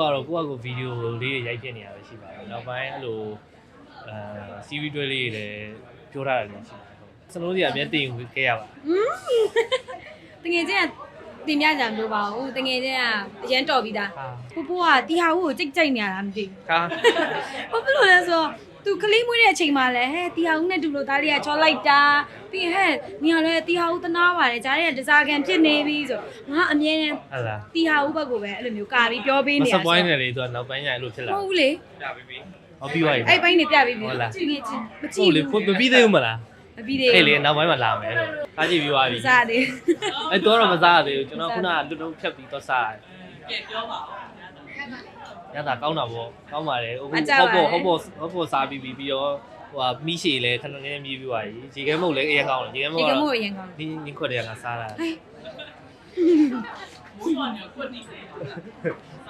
ကတော့ကိုယ့်အကူဗီဒီယိုလေးတွေရိုက်ဖြစ်နေရပဲရှိပါတယ်နောက်ပိုင်းအဲ့လိုအဲ series တွဲလေးတွေလည်းပြောထားတယ်လည်းရှိပါတယ်ဟုတ်စလုံးစီကအမြဲတင်ခဲ့ရပါတငယ်ချင်းကတင်ပြကြမလို့ပါဘူးတငယ်ချင်းကအရန်တော်ပြီးသားဟာကိုပိုးကတီဟာဦးကိုကြိတ်ကြိတ်နေရတာမသိဟာဘူးဘာဖြစ်လို့လဲဆိုတော့ သူကလေးမွေးတဲ့အချိန်မှာလဲဟဲ့တီဟာဦးနဲ့တူလို့သားလေးကချောလိုက်တာပြီးရင်ဟဲ့ညီကလည်းတီဟာဦးသနာပါတယ်ဂျားတွေကဒစားကန်ဖြစ်နေပြီဆိုငါအမြဲတမ်းဟုတ်လားတီဟာဦးဘက်ကိုပဲအဲ့လိုမျိုးကာပြီးပြောပေးမနေစရပွိုင်းနေလေသူကနောက်ပိုင်းညာအဲ့လိုဖြစ်မလာဟုတ်ဘူးလေဟောပြီးသွားပြီအဲ့ဘိုင်းနေပြပေးပြီဟုတ်လားကြည့်နေချင်းမကြဟုည့်တ်လေဖွင့်မပြီးသေးဘူးမလားမပြီးသေးအဲ့ဘူးလေနောက်ပိုင်းမှာလာမယ်လို့စားကြည့်ပြီးသွားပြီစားတယ်အဲ့တော့တော့မစားရသေးဘူးကျွန်တော်ခုနကလွတ်တော့ဖြတ်ပြီးတော့စားတယ် ရတာကောင်းတာပေါ့ကောင်းပါတယ်ဟိုဟုတ်ပေါ့ဟုတ်ပေါ့ဟုတ်ပေါ့စားပြီးပြီးပြီးတော့ဟိုဟာမိရှည်လဲခဏနေမြည်ပြီးသွားပြီရေခဲမုတ်လည်းအရင်ကောင်းတယ်ရေခဲမုဒီတ်ကကတော့မို့အရင်ကောင်းဒီညခွက်တည်းကစားတာဟဲ့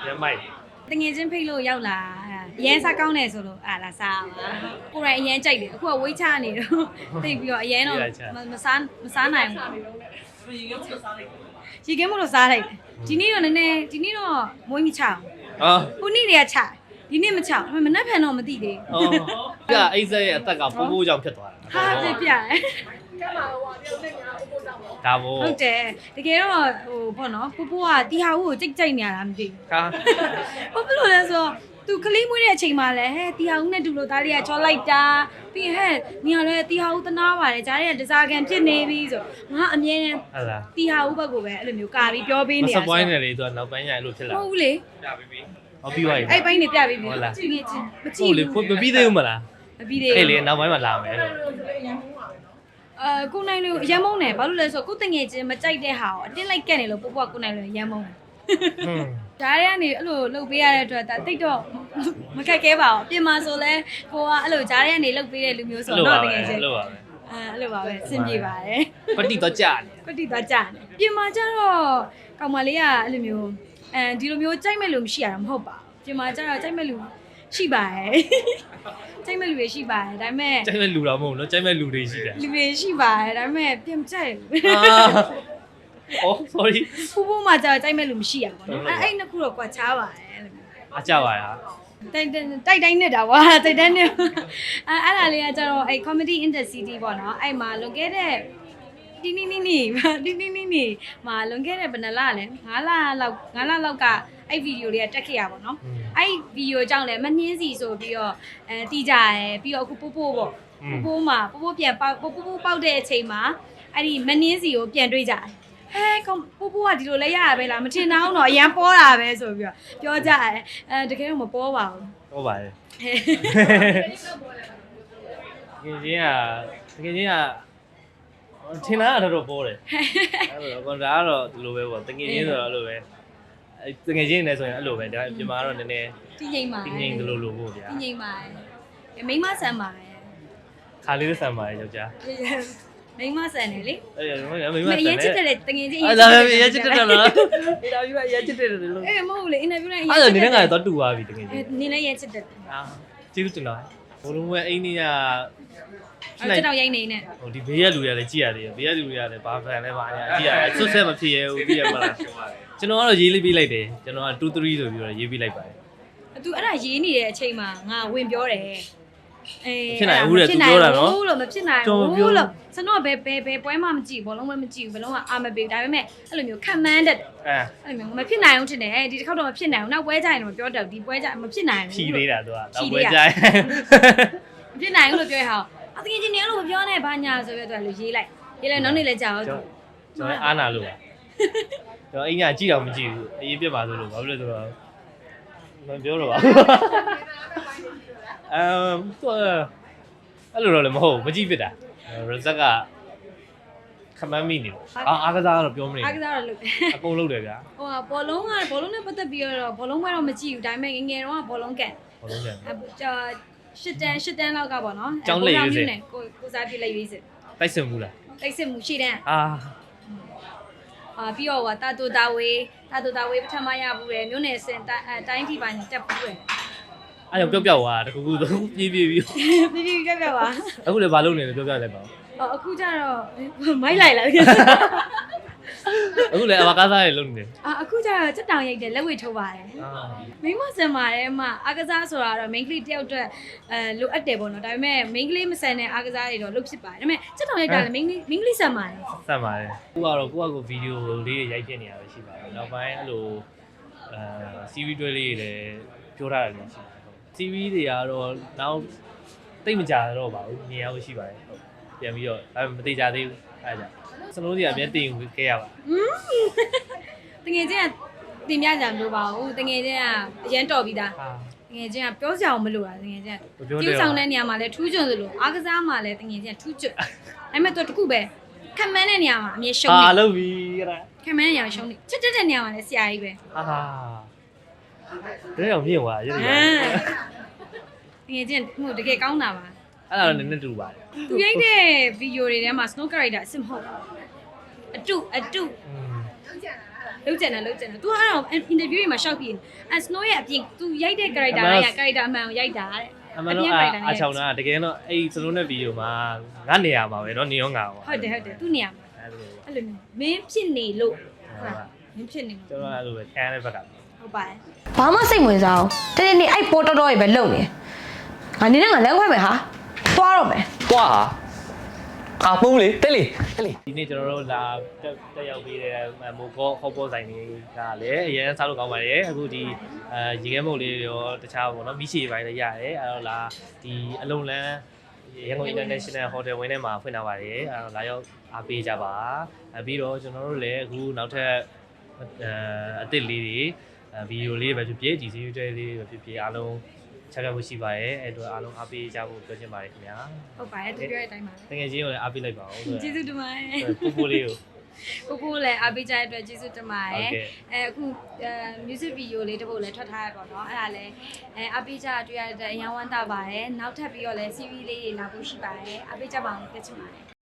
ရမိုက်တငယ်ချင်းဖိတ်လို့ရောက်လာအရန်စားကောင်းတယ်ဆိုလို့အာလာစားပါကိုယ်တိုင်အရန်ကြိုက်တယ်အခုကဝိတ်ချနေတော့သိပြီးတော့အရန်တော့မစားမစားနိုင်ဘူးရေကဲမို့လို့စားလိုက်ဒီနေ့တော့နည်းနည်းဒီနေ့တော့မွေးမချအောင် အော်ခုနေ့တွေကချဒီနေ့မချဒါပေမဲ့မနှက်ဖန်တော့မသိသေးအော်ပြအိဆက်ရဲ့အသက်ကပိုးပိုးကြောင့်ဖြစ်သွားတာဘူးဟာပြပြတယ်ဒါဘောဟုတ်တယ်တကယ်တော့ဟိုဘောနော်ပို့ပို့ကတီဟာဦးကိုကြိတ်ကြိတ်နေရတာမသိခါဘူးဘာဖြစ်လို့လဲဆိုတော့ သူကလေးမွေးတဲ့အချိန်မှာလဲဟဲ့တီဟာဦးနဲ့တူလို့သားလေးကချောလိုက်တာပြီးရင်ဟဲ့ညီကလည်းတီဟာဦးသနာပါတယ်ဂျားတွေကဒစားကန်ဖြစ်နေပြီဆိုငါအမြဲတမ်းဟုတ်လားတီဟာဦးဘက်ကိုပဲအဲ့လိုမျိုးကာပြီးပြောပေးမနေရစပွိုင်းနေလေသူကနောက်ပိုင်းညာအဲ့လိုဖြစ်မလာဟုတ်ဘူးလေဟောပြီးသွားပြီအဲ့ဘိုင်းနေပြပေးပြီဟုတ်လားကြည့်နေချင်းမကြဟုည့်တ်လေဖွင့်မပြီးသေးဘူးမလားမပြီးသေးအဲ့လေဘူးနောက်ပိုင်းမှာလာမယ်လို့အဲကိုနိုင်လို့ရမ်းမုန်းတယ်ဘာလို့လဲဆိုတော့ကိုတငယ်ချင်းမကြိုက်တဲ့ဟာကိုအတင်းလိုက်ကက်နေလို့ပို့ပို့ကိုနိုင်လို့ရမ်းမုန်းတယ်ဟွန်းဒါတွေကနေအဲ့လိုလှုပ်ပေးရတဲ့အတွက်ဒါတိတ်တော့မ ခက်ခဲပါဘူးပြင်မှာဆိုလဲကိုကအဲ့လိုဂျားတွေကနေလှုပ်ပေးတဲ့လူမျိုးဆိုအဲ့လိုတော့ပါတပဲကယ်ချင်းအဲ့လိုပါပဲအဲအဲ့လိုပါပဲအဆင်ပြေပါတယ်ပတိတော့ကြာနေကွတိသွားကြတယ်ပြင်မှာကျတော့ကောင်မလေးကအဲ့လိုမျိုးအဲဒီလိုမျိုးကြိုက်မဲ့လူမရှိရတာမဟုတ်ပါဘူးပြင်မှာကျတော့ကြိုက်မဲ့လူရှိပါတယ်ကြိုက်မဲ့လူတွေရှိပါတယ်ဒါပေမဲ့ကျိုင်းမဲ့လူတော့မဟုတ်ဘူးနော်ကျိုင်းမဲ့လူတွေရှိတယ်လူတွေရှိပါတယ်ဒါပေမဲ့ပြင်မကြိုက်ဘူးအာအော် sorry ဖူးဖူးမှာကျတော့ကြိုက်မဲ့လူမရှိရပါဘူးနော်အဲ့အဲ့နှစ်ခုတော့ကွာချားပါတယ် အဲ့လိုမျိုးအကြပါလားတိုက်တိုက်တိုင်းနဲ့တာကွာတိုက်တိုင်းနဲ့အဲအဲ့ဒါလေးကကျတော့အဲ့ comedy in the city ပေါ့နော်အဲ့မှာလွန်ခဲ့တဲ့ဒီနီနီနီဒီနီနီနီမှာလွန်ခဲ့တဲ့ဘယ်နှလလဲ9လလောက်9လလောက်ကအဲ့ဗီဒီယိုလေးကတက်ခဲ့ရပါတော့အဲ့ဗီဒီယိုကြောင့်လည်းမနှင်းစီဆိုပြီးတော့အဲတီးကြရဲပြီးတော့အခုပို့ပို့ပေါ့ပို့ပို့မှာပို့ပို့ပြန်ပေါက်ပို့ပို့ပေါက်တဲ့အချိန်မှာအဲ့ဒီမနှင်းစီကိုပြန်တွေ့ကြတယ် ဟဲကောင်ပို့ပို့ကဒီလိုလဲရရပဲလားမထင်တော့တော့အရန်ပေါ်တာပဲဆိုပြီးတော့ပြောကြတယ်အဲတကယ်တော့မပေါ်ပါဘူးဟုတ်ပါတယ်ငယ်ချင်းကငယ်ချင်းကထင်လားတော့တော့ပေါ်တယ်အဲ့လိုကောဒါကတော့ဒီလိုပဲပေါ့တငယ်ချင်းဆိုတော့အဲ့လိုပဲအဲတငယ်ချင်းနေဆိုရင်အဲ့လိုပဲဒါပြင်မာတော့နည်းနည်းတည်ငိမ့်ပါတင်းငိမ့်သလိုလိုပေါ့ဗျာတည်ငိမ့်ပါအဲမိန်းမဆန်ပါရဲ့ခါလေးဆန်ပါတယ်ယောက်ျား မိန်းမဆန်တယ်လေအဲ့ဒါမိမမဆန်အရင်ချစ်တယ်လေတငယ်ချင်းအဲ့ဒါပဲရချစ်တယ်လားဒီတော့ယူရချစ်တယ်လို့အေးမဟုတ်လေအင်တာဗျူးနဲ့အဲ့ဒါနေနဲ့ငါတော့တူသွားပြီတကယ်ကြီးနင်းလည်းရချစ်တယ်အာကျေးဇူးတင်တော့ဘလုံးဝဲအိန္ဒိယအဲ့ကျွန်တော်ရိုက်နေနဲ့ဟိုဒီဘေးရလူတွေကလည်းကြည်ရတယ်ဘေးရလူတွေကလည်းဘာဖန်လဲဘာညာကြည်ရတယ်ဆွတ်ဆက်မဖြစ်ရဘူးပြည့်ရမလားကျွန်တော်ကတော့ရေးလေးပေးလိုက်တယ်ကျွန်တော်က2 3ဆိုပြီးတော့ရေးပေးလိုက်ပါတယ်သူအဲ့ဒါရေးနေတဲ့အချိန်မှာငါဝင်ပြောတယ် အေးဖြစ်နိုင်ဘူးတဲ့သူပြောတာနော်ဘူးလို့မဖြစ်နိုင်ကျွန်တော်ပြောဘူးလို့ကျွန်တော်ကဘယ်ဘယ်ဘယ်ပွဲမှမကြည့်ဘောလုံးမှမကြည့်ဘူးဘလုံးကအာမပေးဘူးဒါပေမဲ့အဲ့လိုမျိုးခံမှန်းတတ်တယ်အဲအဲ့လိုမျိုးမဖြစ်နိုင်ဘူးထင်တယ်ဒီတစ်ခေါက်တော့မဖြစ်နိုင်ဘူးနောက်ပွဲကြရင်တော့မပြောတတ်ဘူးဒီပွဲကြမဖြစ်နိုင်ဘူးဖြီးသေးတာသူကဖြီးတော့သေးပွဲတာကြိုင်မဖြစ်နိုင်ဘူးလို့ပြောရအောင်အတကယ်ချင်းနေလို့မပြောနဲ့ဘာညာဆိုပြီးတော့လူရေးလိုက်ရေးလိုက်နောက်နေ့လည်းကြာတော့ကျွန်တော်အားနာလို့ပါကျွန်တော်အိမ်ညာကြည့်တော့မကြည့်ဘူးအရင်ပြတ်ပါဆိုလို့ဘာဖြစ်လဲဆိုတော့မပြောတော့ပါ အမ်တော့အဲ့လိုတော့လည်းမဟုတ်ဘူးမကြည့်ဖြစ်တာရဇက်ကခမမ်းမိနေတယ်အာအားကစားကတော့ပြောမနေအားကစားတော့လုပ်တယ်အကုန်လုပ်တယ်ဗျာဟိုကဘောလုံးကဘောလုံးနဲ့ပတ်သက်ပြီးတော့ဘောလုံးကတော့မကြည့်ဘူးဒါပေမဲ့ငယ်ငယ်တော့ကဘောလုံးကန်ဘာလို့လဲအဲကြာရှစ်တန်းရှစ်တန်းလောက်ကပေါ့နော်ကျောင်းလက်ရွေးစစ်နဲ့ကိုကိုစားပြလက်ရွေးစစ်တိုက်စင်ဘူးလားတိတ်စစ်မှုရှိတဲ့အာအာပြီးတော့ဟိုကတာတူတာဝေးတာတူတာဝေးပထမရဘူးတယ်မြို့နယ်စင်တိုင်းအဲတိုင်းထိပိုင်းတက်ဘူးတယ် အဲ့တော့ပြောက်ပြောက်သွားတကူကူတော့ပြေးပြေးပြီးပြပြပြပြပါအခုလည်းဘာလုပ်နေလဲပြောပြလိုက်ပါဦးဟောအခုကျတော့မိုက်လိုက်လားအခုလည်းအမကားစားရလုံးနေတယ်အာအခုကျတော့စက်တောင်ရိုက်တယ်လက်ဝဲထိုးပါတယ်အာမိမဆန်ပါတယ်အမအားကစားဆိုတာတော့ main ကလေးတယောက်အတွက်အဲလိုအပ်တယ်ပေါ့နော်ဒါပေမဲ့ main ကလေးမဆန်တဲ့အားကစားတွေတော့လုပ်ဖြစ်ပါတယ်ဒါပေမဲ့စက်တောင်ရိုက်တာလည်း main ကလေး main ကလေးဆန်ပါတယ်စက်ပါတယ်ကိုကတော့ကိုကကိုဗီဒီယိုလေးတွေရိုက်ဖြစ်နေရပဲရှိပါတယ်နောက်ပိုင်းအဲ့လိုအဲ CV တွဲလေးတွေလည်းပြောထားတယ်လို့ရှိပါတယ် ဟုတ် CV တွေကတော့နောက်တိတ်မကြတော့ပါဘူးမြင်ရလို့ရှိပါတယ်ဟုတ်ပြန်ပြီးတော့ဒါပေမဲ့မတိကြသေးဘူးအဲ့ဒါကြောင့်စလုံးကြီးအမြဲတင်ခဲ့ရပါတငယ်ချင်းကတင်ပြကြမလို့ပါဘူးတငယ်ချင်းကအရန်တော်ပြီးသားဟာတငယ်ချင်းကပြောစရာမလိုတာတငယ်ချင်းကမပြောကျူးဆောင်တဲ့နေရာမှာလည်းထူးချွန်သလိုအားကစားမှာလည်းတငယ်ချင်းကထူးချွတ်ဒါပေမဲ့တော့တခုပဲခံမန်းတဲ့နေရာမှာအမြဲရှုံးဟာနေလုပ်ပြီအဲ့ဒါခံမန်းတဲ့နေရာမှာရှုံးနေချစ်တက်တဲ့နေရာမှာလည်းဆရာကြီးပဲဟာ ဟာဒါကြောင့်မြင်သွားရတယ် ဟမ်တငယ်ချင်းကဟိုတကယ်ကောင်းတာပါ အဲ့ဒါတော့နည်းနည်းတူပါတယ် သူရိုက်တဲ့ဗီဒီယိုတွေထဲမှာ snow character အစ်မဟုတ်ဘူးအတုအတု อืม လုံးကျန်တယ်လုံးကျန်တယ် तू အဲ့တော့ interview တွေမှာရှောက်ပြီးအဲ snow ရဲ့အပြင် तू ရိုက်တဲ့ character တိုင်းက character အမှန်ကိုရိုက်တာတဲ့ အမှန်တော့အအချောင်းတာတကယ်တော့အဲ့စလုံးတဲ့ဗီဒီယိုမှာငါနေရာမှာပဲเนาะနေရောငါပေါ့ ဟုတ်တယ်ဟုတ်တယ်သူ့နေရာမှာ အဲ့လို အဲ့လိုမျိုးမင်းဖြစ်နေလို့ဟုတ်လားမင်းဖြစ်နေလို့ ကျွန်တော်အဲ့လိုပဲခံရတဲ့ဘက်က ဟုတ်ပါတယ်ဘာမှစိတ်ဝင်စားအောင်တနေ့နေ့အဲ့ပေါ်တော်တော်ကြီးပဲလုံနေငါနေနဲ့ငါလမ်းခွဲမယ်ဟာသွားတော့မယ်တွားဟာအာပုံးလေတက်လေတက်လေဒီနေ့ကျွန်တော်တို့လာတက်တက်ရောက်ပြီးတဲ့မိုးကောဟော့ပေါ်ဆိုင်တွေကလည်းအရင်စားလို့ကောင်းပါတယ်အခုဒီအဲရေခဲမုတ်လေးရောတခြားပေါ့နော်မိရှည်ပိုင်းလည်းရတယ်အဲ့တော့လာဒီအလုံးလန်းရန်ကုန် International Hotel ဝင်းထဲမှာဖွင့်ထားပါတယ်အဲ့တော့လာရောက်အားပေးကြပါအဲပြီးတော့ကျွန်တော်တို့လည်းအခုနောက်ထပ်အဲအသစ်လေးတွေအဲ ဗီဒီယိုလေးပဲဖြစ်ဖြစ်ဒီစီးရီးတွေလေးပဲဖြစ်ဖြစ်အားလုံးချက်ခဲ့ဖို့ရှိပါတယ်အဲ့တော့အားလုံးအားပေးကြဖို့ပြောချင်ပါတယ်ခင်ဗျာဟုတ်ပါတယ်သူပြောတဲ့အတိုင်းပါတကယ်ချင်းကိုလည်းအားပေးလိုက်ပါဦးကျေးဇူးတင်ပါတယ်ပူပူလေးကိုကိုကိုလည်းအားပေးကြတဲ့အတွက်ကျေးဇူးတင်ပါတယ်ဟုတ်ကဲ့အဲအခုအဲ music video လေးတစ်ပုတ်လည်းထွက်ထားရပါတော့အဲ့ဒါလည်းအဲအားပေးကြတွေ့ရတဲ့အရန်ဝမ်းသာပါတယ်နောက်ထပ်ပြီးတော့လည်း CV လေးတွေလာဖို့ရှိပါတယ်အားပေးကြပါအောင်တက်ချင်ပါတယ်